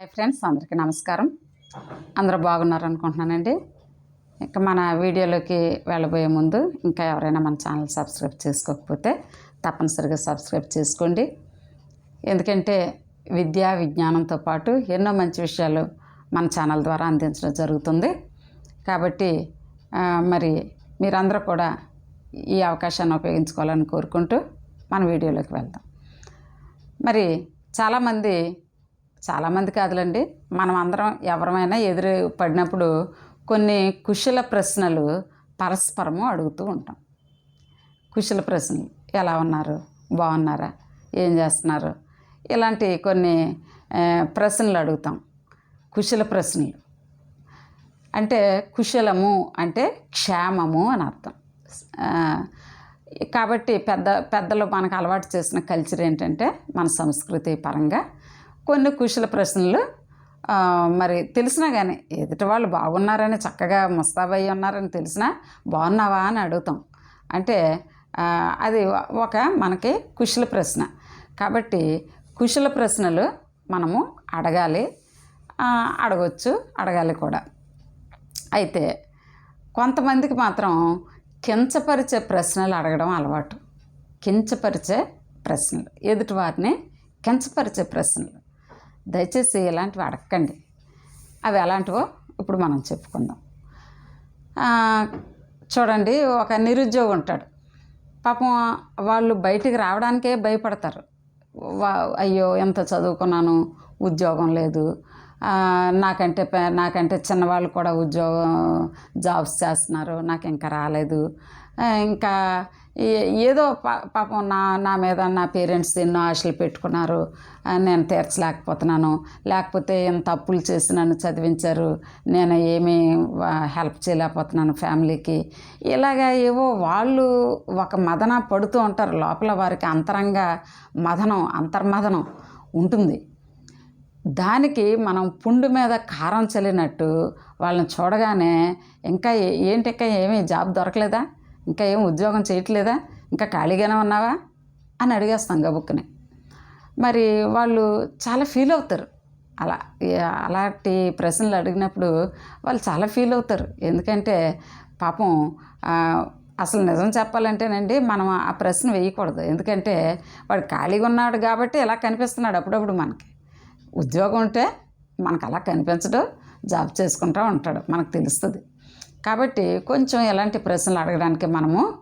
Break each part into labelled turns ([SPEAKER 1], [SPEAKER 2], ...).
[SPEAKER 1] Hi friends అందరికీ నమస్కారం. అందరూ బాగున్నారు అనుకుంటున్నానండి ఇంకా మన వీడియోలోకి వెళ్ళబోయే ముందు ఇంకా ఎవరైనా మన ఛానల్ సబ్స్క్రైబ్ చేసుకోకపోతే తప్పనిసరిగా సబ్స్క్రైబ్ చేసుకోండి. ఎందుకంటే విద్యా విజ్ఞానంతో పాటు ఎన్నో మంచి విషయాలు మన ఛానల్ ద్వారా అందించడం జరుగుతుంది. కాబట్టి మరి మీరందరూ కూడా ఈ అవకాశాన్ని ఉపయోగించుకోవాలని కోరుకుంటూ మన వీడియోలోకి వెళ్దాం. మరి చాలామంది చాలామంది కాదులండి. మనం అందరం ఎవరమైనా ఎదురు పడినప్పుడు కొన్ని కుశల ప్రశ్నలు పరస్పరము అడుగుతూ ఉంటాం. కుశల ప్రశ్నలు ఎలా ఉన్నారు? బాగున్నారా? ఏం చేస్తున్నారు? ఇలాంటి కొన్ని ప్రశ్నలు అడుగుతాం. కుశల ప్రశ్నలు. అంటే కుశలము అంటే క్షేమము అని అర్థం. కాబట్టి పెద్ద పెద్దలు మనకు అలవాటు చేసిన కల్చర్ ఏంటంటే మన సంస్కృతి పరంగా కొన్ని కుశల ప్రశ్నలు మరి తెలిసినా కానీ ఎదుటి వాళ్ళు బాగున్నారని చక్కగా ముస్తాబయ్యి ఉన్నారని తెలిసినా బాగున్నావా అని అడుగుతాం. అంటే అది ఒక మనకి కుశల ప్రశ్న. కాబట్టి కుశల ప్రశ్నలు మనము అడగాలి ఆ, అడగొచ్చు అడగాలి కూడా. అయితే కొంతమందికి మాత్రం కించపరిచే ప్రశ్నలు అడగడం అలవాటు. కించపరిచే ప్రశ్నలు. ఎదుటివారిని కించపరిచే ప్రశ్నలు. దయచేసి ఇలాంటివి అడగండి అవి ఎలాంటివో ఇప్పుడు మనం చెప్పుకుందాం. చూడండి ఒక నిరుద్యోగి ఉంటాడు. పాపం వాళ్ళు బయటికి రావడానికే భయపడతారు. అయ్యో ఎంత చదువుకున్నాను ఉద్యోగం లేదు. నాకంటే నాకంటే చిన్నవాళ్ళు కూడా ఉద్యోగం జాబ్స్ చేస్తున్నారు నాకు ఇంకా రాలేదు. ఇంకా ఏదో పా- పాపం నా నా మీద నా పేరెంట్స్ ఎన్నో ఆశలు పెట్టుకున్నారు. నేను తీర్చలేకపోతున్నాను. లేకపోతే ఎంత అప్పులు చేసి నన్ను చదివించారు. నేను ఏమీ హెల్ప్ చేయలేకపోతున్నాను ఫ్యామిలీకి. ఇలాగా ఏవో వాళ్ళు ఒక మదన పడుతూ ఉంటారు. లోపల వారికి అంతరంగ మదనం అంతర్మదనం ఉంటుంది. దానికి మనం పుండు మీద కారం చల్లినట్టు వాళ్ళని చూడగానే ఇంకా ఏంటి ఇంకా ఏమీ జాబ్ దొరకలేదా? ఇంకా ఏం ఉద్యోగం చేయట్లేదా? ఇంకా ఖాళీగానే ఉన్నావా? అని అడిగేస్తాం గబుక్కుని. మరి వాళ్ళు చాలా ఫీల్ అవుతారు. అలా అలాంటి ప్రశ్నలు అడిగినప్పుడు వాళ్ళు చాలా ఫీల్ అవుతారు. ఎందుకంటే పాపం అసలు నిజం చెప్పాలంటేనండి మనం ఆ ప్రశ్న వేయకూడదు. ఎందుకంటే వాడు ఖాళీగా ఉన్నాడు కాబట్టి ఇలా కనిపిస్తున్నాడు అప్పుడప్పుడు మనకి. ఉద్యోగం ఉంటే మనకు అలా కనిపించడు జాబ్ చేసుకుంటూ ఉంటాడు మనకు తెలుస్తుంది. కాబట్టి కొంచెం ఎలాంటి ప్రశ్నలు అడగడానికి మనము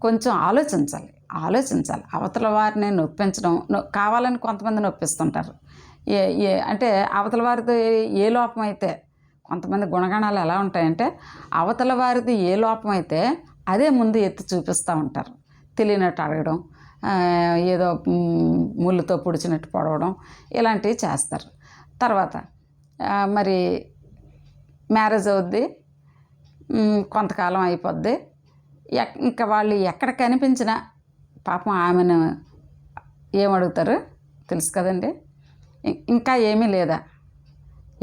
[SPEAKER 1] కొంచెం ఆలోచించాలి. ఆలోచించాలి. అవతల వారిని నొప్పించడం కావాలని కొంతమంది నొప్పిస్తుంటారు. ఏ ఏ అంటే అవతల వారితో ఏ- లోపం అయితే కొంతమంది గుణగణాలు ఎలా ఉంటాయంటే అవతల వారిది ఏ లోపం అయితే అదే ముందు ఎత్తి చూపిస్తూ ఉంటారు. తెలియనట్టు అడగడం ఏదో ముళ్ళుతో పొడిచినట్టు పొడవడం ఇలాంటివి చేస్తారు. తర్వాత మరి మ్యారేజ్ అవుద్ది. కొంతకాలం అయిపోద్ది. ఎక్- ఇంకా వాళ్ళు ఎక్కడ కనిపించినా పాపం ఆమెను ఏమడుగుతారు తెలుసు కదండి. ఇంకా ఏమీ లేదా?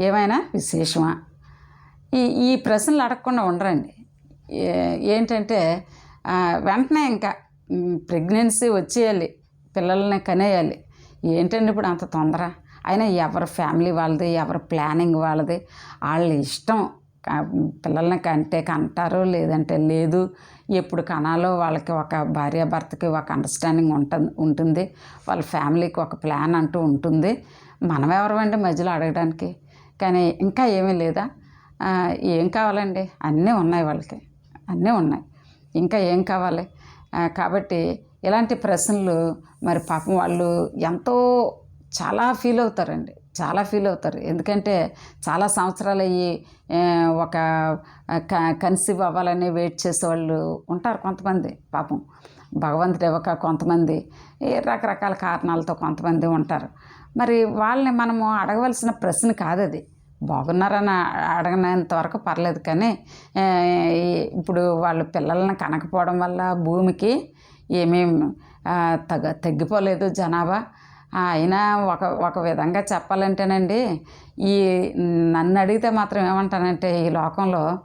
[SPEAKER 1] ఏమైనా విశేషమా? ఈ ఈ ప్రశ్నలు అడగకుండా ఉండరండి. ఏంటంటే వెంటనే ఇంకా ప్రెగ్నెన్సీ వచ్చేయాలి పిల్లల్ని కనేయాలి. ఏంటండి ఇప్పుడు అంత తొందర? అయినా ఎవరి ఫ్యామిలీ వాళ్ళది ఎవరి ప్లానింగ్ వాళ్ళది వాళ్ళ ఇష్టం. పిల్లల్ని కంటే కంటారో లేదంటే లేదు. ఎప్పుడు కనాలో వాళ్ళకి ఒక భార్యాభర్తకి ఒక అండర్స్టాండింగ్ ఉంటుంది ఉంటుంది. వాళ్ళ ఫ్యామిలీకి ఒక ప్లాన్ అంటూ ఉంటుంది. మనం ఎవరమండి మధ్యలో అడగడానికి? కానీ ఇంకా ఏమీ లేదా? ఏం కావాలండి? అన్నీ ఉన్నాయి వాళ్ళకి. అన్నీ ఉన్నాయి. ఇంకా ఏం కావాలి? కాబట్టి ఇలాంటి ప్రశ్నలు మరి పాపం వాళ్ళు ఎంతో చాలా ఫీల్ అవుతారండి. చాలా ఫీల్ అవుతారు. ఎందుకంటే చాలా సంవత్సరాలు అయ్యి ఒక కన్సీవ్ అవ్వాలని వెయిట్ చేసే వాళ్ళు ఉంటారు కొంతమంది పాపం. భగవంతుడు ఇవ్వక కొంతమంది రకరకాల కారణాలతో కొంతమంది ఉంటారు. మరి వాళ్ళని మనము అడగవలసిన ప్రశ్న కాదు అది బాగున్నారని అడగనంత వరకు పర్లేదు కానీ ఈ- ఇప్పుడు వాళ్ళు పిల్లల్ని కనకపోవడం వల్ల భూమికి ఏమేమి తగ్గ తగ్గిపోలేదు జనాభా. ఆయన ఒక ఒక విధంగా చెప్పాలంటేనండి ఈ నన్ను అడిగితే మాత్రం ఏమంటానంటే ఈ లోకంలో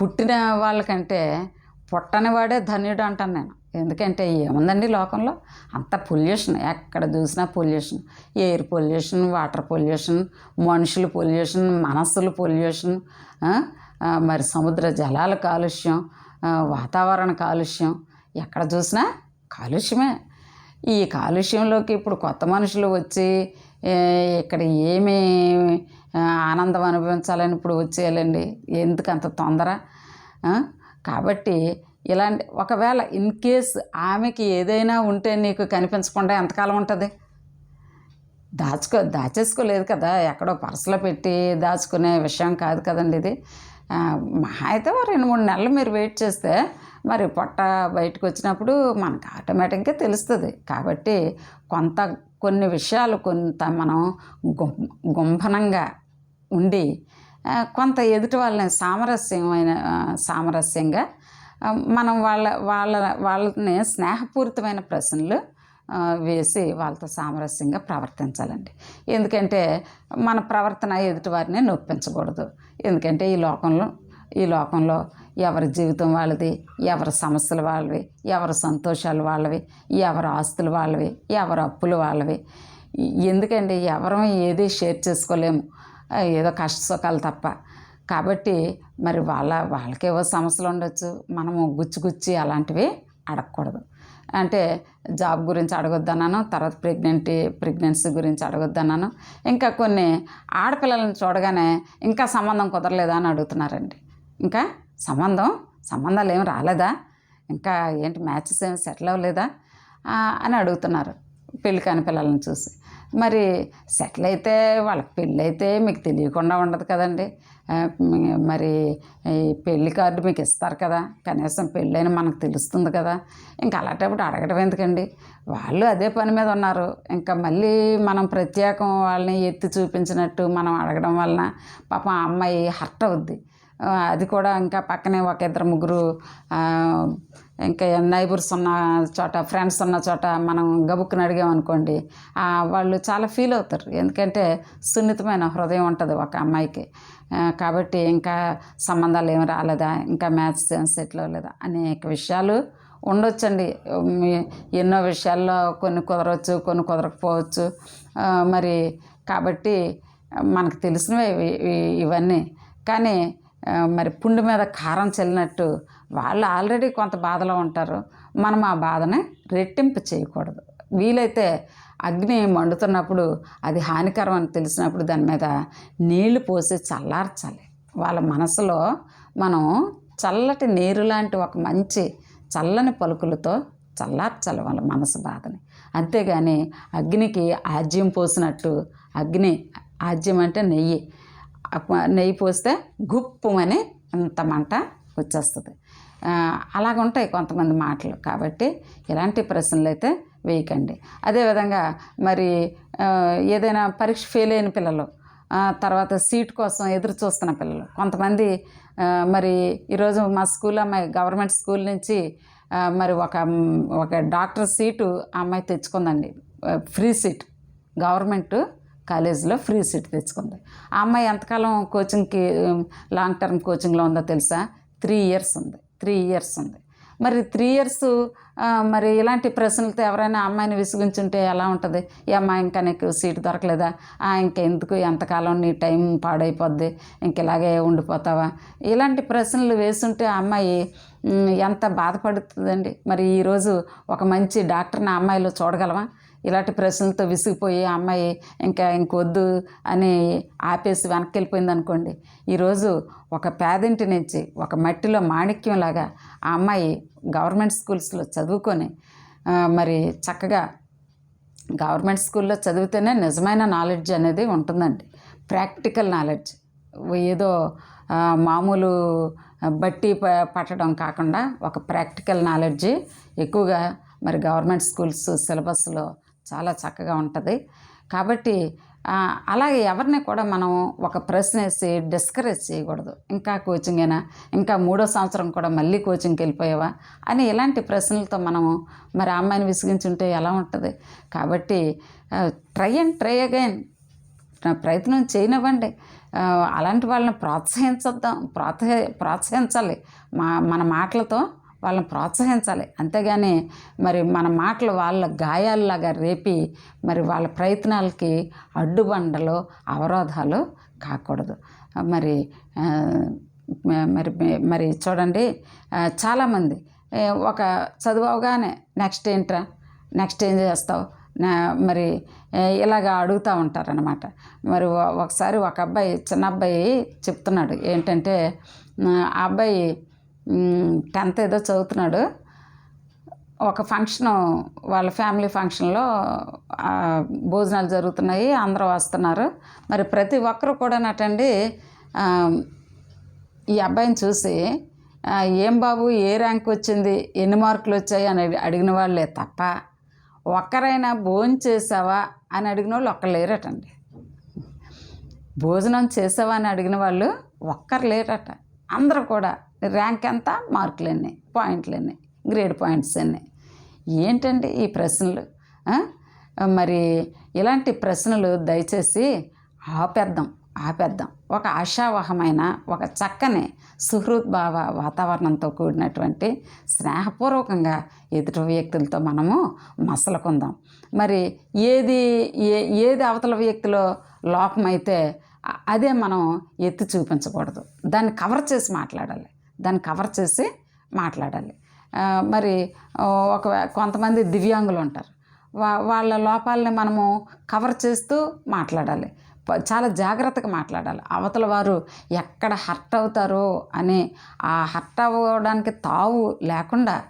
[SPEAKER 1] పుట్టిన వాళ్ళకంటే పుట్టని వాడే ధన్యుడు అంటాను నేను. ఎందుకంటే ఏముందండి లోకంలో? అంత పొల్యూషన్ ఎక్కడ చూసినా pollution. Air pollution water pollution మనుషుల పొల్యూషన్ మనస్సుల పొల్యూషన్ మరి సముద్ర జలాల కాలుష్యం వాతావరణ కాలుష్యం ఎక్కడ చూసినా కాలుష్యమే. ఈ కాలుష్యంలోకి ఇప్పుడు కొత్త మనుషులు వచ్చి ఇక్కడ ఏమి ఆనందం అనుభవించాలని ఇప్పుడు వచ్చేయాలండి. ఎందుకు అంత తొందర? కాబట్టి ఇలాంటి ఒకవేళ ఇన్ కేస్ ఆమెకి ఏదైనా ఉంటే నీకు కనిపించకుండా ఎంతకాలం ఉంటుంది? దాచుకో దాచేసుకోలేదు కదా. ఎక్కడో పర్సులో పెట్టి దాచుకునే విషయం కాదు కదండి ఇది. మహా అయితే ఓ రెండు మూడు నెలలు మీరు వెయిట్ చేస్తే మరి పొట్ట బయటకు వచ్చినప్పుడు మనకు ఆటోమేటిక్గా తెలుస్తుంది. కాబట్టి కొంత కొన్ని విషయాలు కొంత మనం గుం గుంభనంగా ఉండి కొంత ఎదుటి వాళ్ళని సామరస్యమైన సామరస్యంగా మనం వాళ్ళ వాళ్ళ వాళ్ళని స్నేహపూరితమైన ప్రశ్నలు వేసి వాళ్ళతో సామరస్యంగా ప్రవర్తించాలండి. ఎందుకంటే మన ప్రవర్తన ఎదుటి వారిని నొప్పించకూడదు. ఎందుకంటే ఈ లోకంలో ఈ లోకంలో ఎవరి జీవితం వాళ్ళది ఎవరి సమస్యలు వాళ్ళవి ఎవరి సంతోషాలు వాళ్ళవి ఎవరి ఆస్తులు వాళ్ళవి ఎవరి అప్పులు వాళ్ళవి. ఎందుకండి? ఎవరం ఏది షేర్ చేసుకోలేము. ఏదో కష్ట సుఖాలు తప్ప. కాబట్టి మరి వాళ్ళ వాళ్ళకేవో సమస్యలు ఉండొచ్చు. మనము గుచ్చి గుచ్చి అలాంటివి అడగకూడదు. అంటే జాబ్ గురించి అడగొద్దన్నాను తర్వాత ప్రెగ్నెంటీ ప్రెగ్నెన్సీ గురించి అడగొద్దన్నాను. ఇంకా కొన్ని ఆడపిల్లలను చూడగానే ఇంకా సంబంధం కుదరలేదా అని అడుగుతున్నారండి. ఇంకా సంబంధం సంబంధాలు ఏమి రాలేదా? ఇంకా ఏంటి మ్యాచెస్ ఏమి సెటిల్ అవ్వలేదా? అని అడుగుతున్నారు. పెళ్ళి కాని పిల్లలను చూసి. మరి సెటిల్ అయితే వాళ్ళకి పెళ్ళి అయితే మీకు తెలియకుండా ఉండదు కదండి. మరి ఈ పెళ్ళి కార్డు మీకు ఇస్తారు కదా. కనీసం పెళ్ళైన మనకు తెలుస్తుంది కదా. ఇంకా అలాంటప్పుడు అడగడం ఎందుకండి? వాళ్ళు అదే పని మీద ఉన్నారు. ఇంకా మళ్ళీ మనం ప్రత్యేకం వాళ్ళని ఎత్తి చూపించినట్టు మనం అడగడం వలన పాపం ఆ అమ్మాయి హర్ట్ అవుద్ది. అది కూడా ఇంకా పక్కనే ఒక ఇద్దరు ముగ్గురు ఇంకా నైబర్స్ ఉన్న చోట ఫ్రెండ్స్ ఉన్న చోట మనం గబుక్కుని అడిగామనుకోండి వాళ్ళు చాలా ఫీల్ అవుతారు. ఎందుకంటే సున్నితమైన హృదయం ఉంటుంది ఒక అమ్మాయికి. కాబట్టి ఇంకా సంబంధాలు ఏమి రాలేదా? ఇంకా మ్యాచ్ సెటిల్ అవ్వలేదా అనేక విషయాలు ఉండొచ్చండి. ఎన్నో విషయాల్లో కొన్ని కుదరవచ్చు కొన్ని కుదరకపోవచ్చు. మరి కాబట్టి మనకు తెలిసినవే ఇవన్నీ. కానీ మరి పుండు మీద కారం చల్లినట్టు వాళ్ళు ఆల్రెడీ కొంత బాధలో ఉంటారు. మనం ఆ బాధని రెట్టింపు చేయకూడదు. వీలైతే అగ్ని మండుతున్నప్పుడు అది హానికరం అని తెలిసినప్పుడు దాని మీద నీళ్ళు పోసి చల్లార్చాలి. వాళ్ళ మనసులో మనం చల్లటి నీరు లాంటి ఒక మంచి చల్లని పలుకులతో చల్లార్చాలి వాళ్ళ మనసు బాధని. అంతేగాని అగ్నికి ఆజ్యం పోసినట్టు అగ్ని ఆజ్యం అంటే నెయ్యి. నెయ్యి పోస్తే గుప్పుమని అంత మంట వచ్చేస్తుంది. అలాగుంటాయి ఉంటాయి కొంతమంది మాటలు. కాబట్టి ఇలాంటి ప్రశ్నలు అయితే వేయకండి అదేవిధంగా మరి ఏదైనా పరీక్ష ఫెయిల్ అయిన పిల్లలు తర్వాత సీట్ కోసం ఎదురు చూస్తున్న పిల్లలు కొంతమంది మరి ఈరోజు మా స్కూల్ అమ్మాయి గవర్నమెంట్ స్కూల్ నుంచి మరి ఒక ఒక డాక్టర్ సీటు ఆ అమ్మాయి తెచ్చుకుందండి. Free seat. గవర్నమెంట్ కాలేజీలో ఫ్రీ సీట్ తెచ్చుకుంది. ఆ అమ్మాయి ఎంతకాలం కోచింగ్కి లాంగ్ టర్మ్ కోచింగ్లో ఉందో తెలుసా? త్రీ ఇయర్స్ ఉంది. త్రీ ఇయర్స్ ఉంది. మరి త్రీ ఇయర్స్ మరి ఇలాంటి ప్రశ్నలతో ఎవరైనా అమ్మాయిని విసిగించుంటే ఎలా ఉంటుంది? ఈ అమ్మాయి ఇంకా నీకు సీట్ దొరకలేదా? ఆ, ఇంకెందుకు ఎంతకాలం నీ టైం పాడైపోద్ది? ఇంక ఇలాగే ఉండిపోతావా? ఇలాంటి ప్రశ్నలు వేసుంటే అమ్మాయి ఎంత బాధపడుతుందండి? మరి ఈరోజు ఒక మంచి డాక్టర్ని అమ్మాయిలో చూడగలవా? ఇలాంటి ప్రశ్నలతో విసిగిపోయి అమ్మాయి ఇంకా ఇంకొద్దు అని ఆపేసి వెనక్కి వెళ్ళిపోయింది అనుకోండి. ఈరోజు ఒక పేదింటి నుంచి ఒక మట్టిలో మాణిక్యంలాగా ఆ అమ్మాయి గవర్నమెంట్ స్కూల్స్లో చదువుకొని మరి చక్కగా గవర్నమెంట్ స్కూల్లో చదివితేనే నిజమైన నాలెడ్జ్ అనేది ఉంటుందండి. Practical knowledge. ఏదో మామూలు బట్టి ప- పట్టడం కాకుండా ఒక ప్రాక్టికల్ నాలెడ్జ్ ఎక్కువగా మరి గవర్నమెంట్ స్కూల్స్ సిలబస్లో చాలా చక్కగా ఉంటుంది. కాబట్టి అలాగే ఎవరిని కూడా మనం ఒక ప్రశ్న వేసి డిస్కరేజ్ చేయకూడదు. ఇంకా కోచింగ్ అయినా ఇంకా మూడో సంవత్సరం కూడా మళ్ళీ కోచింగ్కి వెళ్ళిపోయావా అని ఇలాంటి ప్రశ్నలతో మనము మరి అమ్మాయిని విసిగించుంటే ఎలా ఉంటుంది? కాబట్టి ట్రై అండ్ ట్రై అగైన్. ప్రయత్నం చేయనివ్వండి. అలాంటి వాళ్ళని ప్రోత్సహించద్దాం. ప్రోత్సహ ప్రోత్సహించాలి. మా మన మాటలతో వాళ్ళని ప్రోత్సహించాలి. అంతేగాని మరి మన మాటలు వాళ్ళ గాయాల్లాగా రేపి మరి వాళ్ళ ప్రయత్నాలకి అడ్డుబండలు అవరోధాలు కాకూడదు. మరి మరి మరి చూడండి చాలామంది ఒక చదువుగానే నెక్స్ట్ ఏంట్రా? నెక్స్ట్ ఏం చేస్తావు? నా మరి ఇలాగ అడుగుతూ ఉంటారనమాట మరి ఒకసారి ఒక అబ్బాయి చిన్న అబ్బాయి చెప్తున్నాడు ఏంటంటే ఆ అబ్బాయి టెన్త్ ఏదో చదువుతున్నాడు. ఒక ఫంక్షను వాళ్ళ ఫ్యామిలీ ఫంక్షన్లో భోజనాలు జరుగుతున్నాయి అందరూ వస్తున్నారు. మరి ప్రతి ఒక్కరు కూడా నటండి ఈ అబ్బాయిని చూసి ఏం బాబు ఏ ర్యాంక్ వచ్చింది? ఎన్ని మార్కులు వచ్చాయి? అని అడిగిన వాళ్ళే తప్ప ఒక్కరైనా భోజనం చేసావా? అని అడిగిన వాళ్ళు ఒక్కరు లేరటండి. భోజనం చేసావా? అని అడిగిన వాళ్ళు ఒక్కరు లేరట. అందరూ కూడా ర్యాంక్ ఎంత? మార్కులు ఎన్ని? పాయింట్లు ఎన్ని? గ్రేడ్ పాయింట్స్ ఎన్ని? ఏంటండి ఈ ప్రశ్నలు? మరి ఇలాంటి ప్రశ్నలు దయచేసి ఆపేద్దాం ఆపేద్దాం. ఒక ఆశావహమైన ఒక చక్కని సుహృద్భావ వాతావరణంతో కూడినటువంటి స్నేహపూర్వకంగా ఎదుటి వ్యక్తులతో మనము మసలుకుందాం. మరి ఏది ఏ ఏది అవతల వ్యక్తిలో లోపమైతే అదే మనం ఎత్తి చూపించకూడదు. దాన్ని కవర్ చేసి మాట్లాడాలి. దాన్ని కవర్ చేసి మాట్లాడాలి. మరి ఒక కొంతమంది దివ్యాంగులు ఉంటారు. వా వాళ్ళ లోపాలని మనము కవర్ చేస్తూ మాట్లాడాలి. చాలా జాగ్రత్తగా మాట్లాడాలి. అవతల వారు ఎక్కడ హర్ట్ అవుతారో అని ఆ హర్ట్ అవ్వడానికి తావు లేకుండా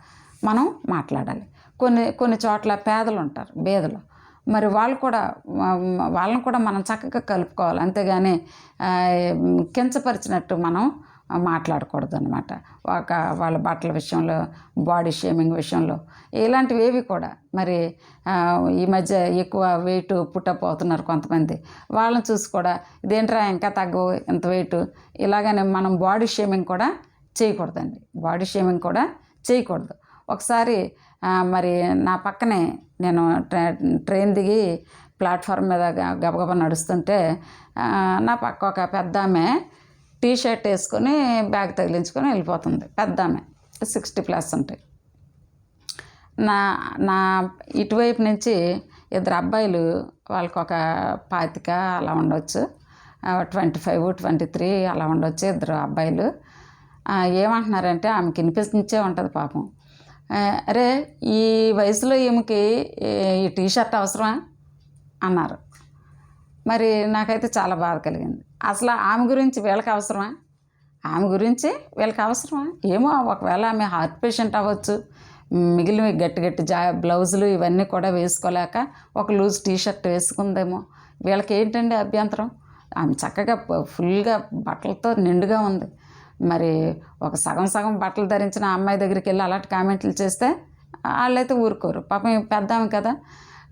[SPEAKER 1] మనం మాట్లాడాలి. కొన్ని కొన్ని చోట్ల పేదలు ఉంటారు బేదలు. మరి వాళ్ళు కూడా వాళ్ళని కూడా మనం చక్కగా కలుపుకోవాలి. అంతేగాని కించపరిచినట్టు మనం మాట్లాడకూడదు అనమాట ఒక వాళ్ళ బట్టల విషయంలో బాడీ షేమింగ్ విషయంలో ఇలాంటివి ఏవి కూడా. మరి ఈ మధ్య ఎక్కువ వెయిట్ పుట్టప్ అవుతున్నారు కొంతమంది. వాళ్ళని చూసి కూడా ఇదేంట్రా ఇంకా తగ్గవు ఇంత వెయిట్? ఇలాగనే మనం బాడీ షేమింగ్ కూడా చేయకూడదండి. బాడీ షేమింగ్ కూడా చేయకూడదు. ఒకసారి మరి నా పక్కనే నేను ట్రై- ట్రైన్ దిగి ప్లాట్ఫామ్ మీద గ- గబగబా నడుస్తుంటే నా పక్క ఒక పెద్ద ఆమె టీ షర్ట్ వేసుకొని బ్యాగ్ తగిలించుకొని వెళ్ళిపోతుంది. పెద్ద ఆమె సిక్స్టీ ప్లస్ ఉంటాయి. నా నా ఇటువైపు నుంచి ఇద్దరు అబ్బాయిలు వాళ్ళకి ఒక పాతిక అలా ఉండొచ్చు. ట్వంటీ ఫైవ్ ట్వంటీ త్రీ అలా ఉండొచ్చు ఇద్దరు అబ్బాయిలు. ఏమంటున్నారంటే ఆమెకి వినిపించే ఉంటుంది పాపం. అరే ఈ వయసులో ఈమెకి ఈ- టీ షర్ట్ అవసరమా? అన్నారు. మరి నాకైతే చాలా బాధ కలిగింది. అసలు ఆమె గురించి వీళ్ళకి అవసరమా? ఆమె గురించి వీళ్ళకి అవసరమా? ఏమో ఒకవేళ ఆమె హార్ట్ పేషెంట్ అవ్వచ్చు. మిగిలిన గట్టి గట్టి జా బ్లౌజులు ఇవన్నీ కూడా వేసుకోలేక ఒక లూజ్ టీ షర్ట్ వేసుకుందేమో. వీళ్ళకి ఏంటండి అభ్యంతరం? ఆమె చక్కగా ఫుల్గా బట్టలతో నిండుగా ఉంది. మరి ఒక సగం సగం బట్టలు ధరించిన అమ్మాయి దగ్గరికి వెళ్ళి అలాంటి కామెంట్లు చేస్తే వాళ్ళైతే ఊరుకోరు. పాపం పెద్దాము కదా.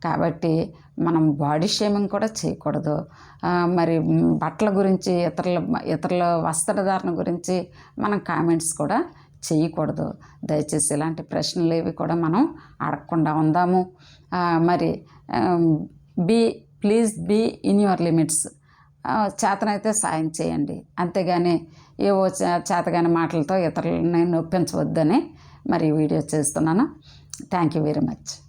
[SPEAKER 1] కాబట్టి మనం బాడీ షేమింగ్ కూడా చేయకూడదు. మరి బట్టల గురించి ఇతరుల ఇతరుల వస్త్రధారణ గురించి మనం కామెంట్స్ కూడా చేయకూడదు. దయచేసి ఇలాంటి ప్రశ్నలు ఏవి కూడా మనం అడగకుండా ఉందాము. మరి be please be in your limits చేతనైతే సాయం చేయండి. అంతేగాని ఏవో చేతగాని మాటలతో ఇతరులని నొప్పించవద్దని మరి వీడియో చేస్తున్నాను. Thank you very much